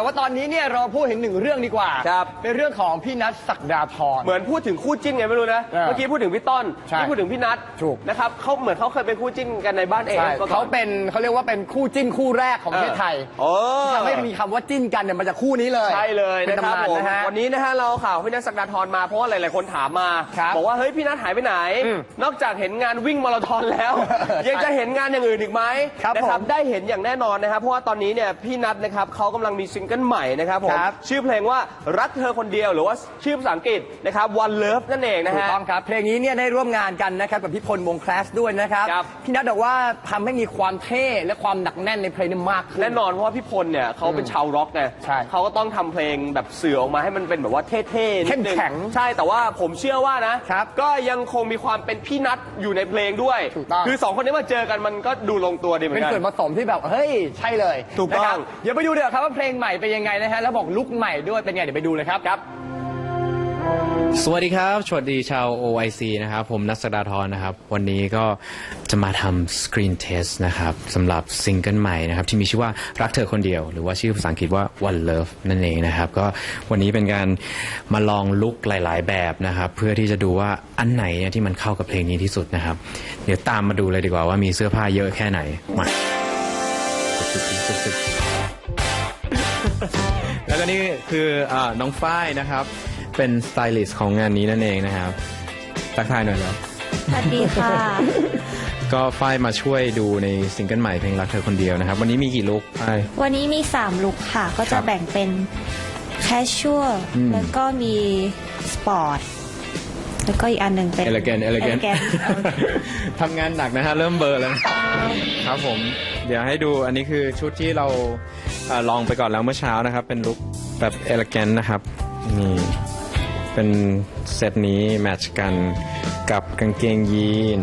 แต่ว่าตอนนี้เนี่ยเราพูดถึงหนึ่งเรื่องดีกว่าครับ เป็นเรื่องของพี่นัทศักดาธรเหมือนพูดถึงคู่จิ้นไงไม่รู้นะ เออเมื่อกี้พูดถึงพี่ต้นใช่นี่พูดถึงพี่นัทถูก นะครับเขาเหมือนเขาเคยเป็นคู่จิ้นกันในบ้านเองใช่มาก่อน เขาเป็นเขาเรียกว่าเป็นคู่จิ้นคู่แรกของประเทศไทยโอ้ที่ทำให้มีคำว่าจิ้นกันเนี่ยมันจะคู่นี้เลยใช่เลยเป็นนะครับตำนานผมนะฮะ วันนี้นะฮะเราข่าวพี่นัทสักดาธรมาเพราะว่าหลายๆคนถามมาครับบอกว่าเฮ้ยพี่นัทหายไปไหน อืมนอกจากเห็นงานวิ่งมาราธอนแล้วใช่ยังจะเห็นงานอย่างอื่นอีกไหมครับนะผม ได้เห็นอย่างแน่นอนนะครับเพราะว่าตอนนี้เนี่ยพี่นัทนะครับเขากำลังมีซิงเกิลใหม่นะครับผมครับ ชื่อเพลงว่ารักเธอคนเดียวหรือว่าชื่อภาษาอังกฤษนะครับ One Love นั่นเองนะถูกฮะ ต้องครับ เพลงนี้เนี่ยได้ร่วมงานกันนะครับกับพี่พลวงแคลสด้วยนะครับ ครับ พี่นัทบอกว่าทำให้มีความเท่และความหนักแน่นในเพลงนี้มากขึ้น แน่นอนเพราะว่าพี่พลเนี่ยเขาเป็นชาวร็อกไงใช่เขาก็ต้องทำเพลงแบบสื่อออกมาให้มันเป็นแบบว่าเท่ๆนิเข้ดมนึงแข็งใช่แต่ว่าผมเชื่อว่านะครับก็ยังคงมีความเป็นพี่นัทอยู่ในเพลงด้วย ถูกต้อง คือสองคนนี้มาเจอกันมันก็ดูลงตัวดีเหมือเป็นนกัน ส่วนผสมที่แบบ เฮ้ย ใช่เลยถูกต้อง นะครับเดี๋ยวไปดูเดี๋ยวาครับว่าเพลงใหม่เป็นยังไงนะฮะแล้วบอกลุคใหม่ด้วยเป็นไงเดี๋ยวไปดูเลยครับครับ สวัสดีครับสวัสดีชาว OIC นะครับ ผมนักสดาทรนะครับ วันนี้ก็จะมาทำ Screen Test นะครับสำหรับซิงเกิลใหม่นะครับ ที่มีชื่อว่ารักเธอคนเดียว หรือว่าชื่อภาษาอังกฤษว่า One Love นั่นเองนะครับ ก็วันนี้เป็นการมาลองลุกหลาย ๆ แบบนะครับ เพื่อที่จะดูว่าอันไหนเนี่ยที่มันเข้ากับเพลงนี้ที่สุดนะครับ เดี๋ยวตามมาดูเลยดีกว่าว่ามีเสื้อผ้าเยอะแค่ไหนมา แล้วก็นี่คืออาน้องฝ้ายนะครับ เป็นสไตลิสต์ของงานนี้นั่นเองนะครับทักทายหน่อยครับ สวัสดีค่ะ ก็ฝ้ายมาช่วยดูในซิงเกิลใหม่เพลงรักเธอคนเดียวนะครับ วันนี้มีกี่ลุคฝ้าย วันนี้มี 3 ลุคค่ะ ก็คจะรับแบ่งเป็นแคชช a ลอืมแล้วก็มีสปอร์ตแล้วก็อีกอันหนึ่งเป็นเอลเกนเอลเกน elegant ทำงานหนักนะฮะ เริ่มเบลอร์แล้วนะครับผม เดี๋ยวให้ดูอันนี้คือชุดที่เราเอ่อลองไปก่อนแล้วเมื่อเช้านะครับ เป็นลุคแบบเอลเกนนะครับนี่เป็นเซตนี้แมทช์กันกับกางเกงยีน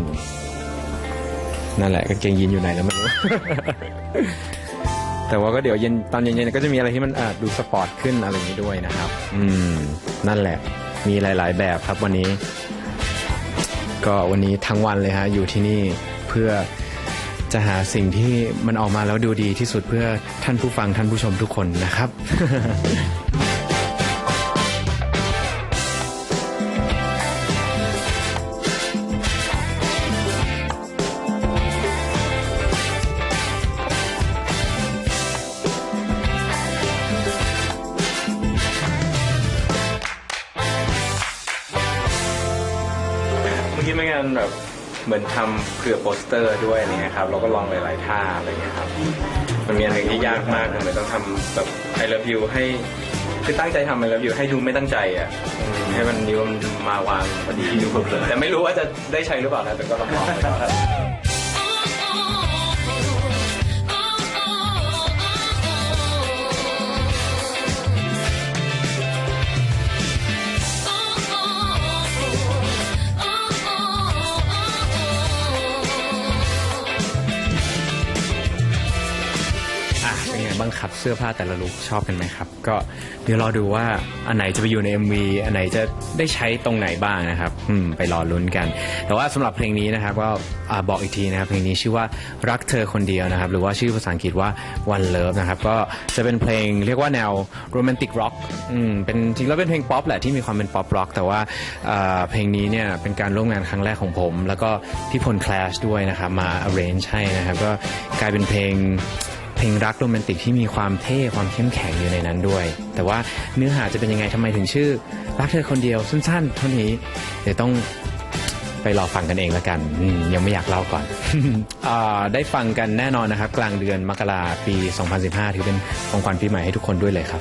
นั่นแหละกางเกงยีนอยู่ไหนแล้วไม่รู้ แต่ว่าก็เดี๋ยวเย็นตอนเย็นๆก็จะมีอะไรที่มันอาจดูสปอร์ตขึ้นอะไรอย่างนี้ด้วยนะครับ อืม นั่นแหละ มีหลาย ๆ แบบครับวันนี้ ก็วันนี้ทั้งวันเลยฮะอยู่ที่นี่เพื่อ จะหาสิ่งที่มันออกมาแล้วดูดีที่สุดเพื่อท่านผู้ฟังท่านผู้ชมทุกคนนะครับ เมื่อกี้เป็นงานแบบ เหมือนทำเผื่อโปสเตอร์ด้วยอะไรเงี้ยครับเราก็ลองหลายๆท่าอะไรเงี้ยครับมันมีอันหนึ่งที่ยากมากคือมันต้องทำแบบ I love you ให้คือตั้งใจทำ I love you ให้ดูไม่ตั้งใจอะอืมให้มันนิ้วมันมาวางพอดีดูเพลินแต่ไม่รู้ว่าจะได้ใช้หรือเปล่านะแต่ก็ลองลองไปก่อน บ้างครับเสื้อผ้าแต่ละลุคชอบกันไหมครับ ก็เดี๋ยวรอดูว่าอันไหนจะไปอยู่ใน MV อันไหนจะได้ใช้ตรงไหนบ้างนะครับอืมไปรอลุ้นกัน แต่ว่าสำหรับเพลงนี้นะครับก็อ่าบอกอีกทีนะครับเพลงนี้ชื่อว่ารักเธอคนเดียวนะครับ หรือว่าชื่อภาษาอังกฤษว่า One Love นะครับก็จะเป็นเพลงเรียกว่าแนวโรแมนติกร็อกอืมเป็นจริงแล้วเป็นเพลงป๊อปแหละที่มีความเป็นป๊อปร็อกแต่ว่าอ่าเพลงนี้เนี่ยเป็นการร่วมงานครั้งแรกของผม แล้วก็พี่พล Clash ด้วยนะครับมา arrange ให้นะครับก็กลายเป็นเพลง เพลงรักโรแมนติกที่มีความเท่ความเข้มแข็งอยู่ในนั้นด้วย แต่ว่าเนื้อหาจะเป็นยังไงทำไมถึงชื่อ รักเธอคนเดียวสั้นๆเท่านี้เดี๋ยวต้องไปรอฟังกันเองละกันอืมยังไม่อยากเล่าก่อน อ่าได้ฟังกันแน่นอนนะครับ กลางเดือนมกราปี 2015 ถือเป็นของขวัญปีใหม่ให้ทุกคนด้วยเลยครับ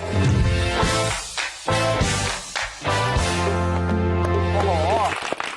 โอ้โห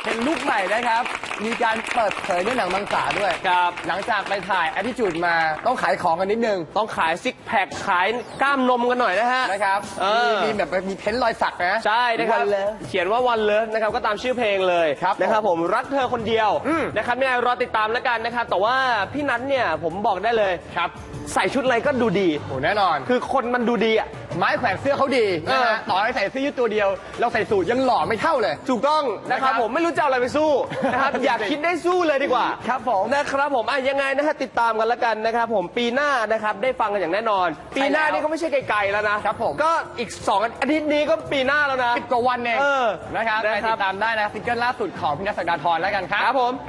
เป็นลุคใหม่นะครับ มีการเปิดเผยด้วยหนังมังสาด้วย ครับ หลังจากไปถ่าย a อ t i จูดมาต้องขายของกันนิดนึง ต้องขายซิกแพคขายกล้ามนมกันหน่อยนะฮะ นะครับเออ มีมีแบบมีเพ้นท์รอยสักนะใช่นะครับ One Love เขียนว่า One Love นะครับก็ตามชื่อเพลงเลยครับนะครับผมรักเธอคนเดียวอืม นะครับเนี่ยรอติดตามแล้วกันนะครับแต่ว่าพี่นัทเนี่ยผมบอกได้เลย ครับใส่ชุดอะไรก็ดูดี โอ้แน่นอน คือคนมันดูดีอะ ไม้แขวนเสื้อเขาดีนะเออ ฮะต่อให้ใส่เสื้อยืดตัวเดียว เราใส่สูทยังหล่อไม่เท่าเลย ถูกต้องนะครับนะครับผมไม่รู้จะเอาอะไรไปสู้สู้นะครับ อยากคิดได้สู้เลยดีกว่า ครับผมนะครับผมอะยังไงนะฮะติดตามกันแล้วกันนะครับผมปีหน้านะครับได้ฟังกันอย่างแน่นอน ปีหน้านี่ก็ไม่ใช่ไกลๆแล้วนะครับผม ก็อีก2อาทิตย์นี้ก็ปีหน้าแล้วนะ สิบกว่าวันเองเออนะครับไปนะครับ ติดตามได้นะซิงเกิลล่าสุดของพี่นัทสักดาธรแล้วกันครับ ครับผม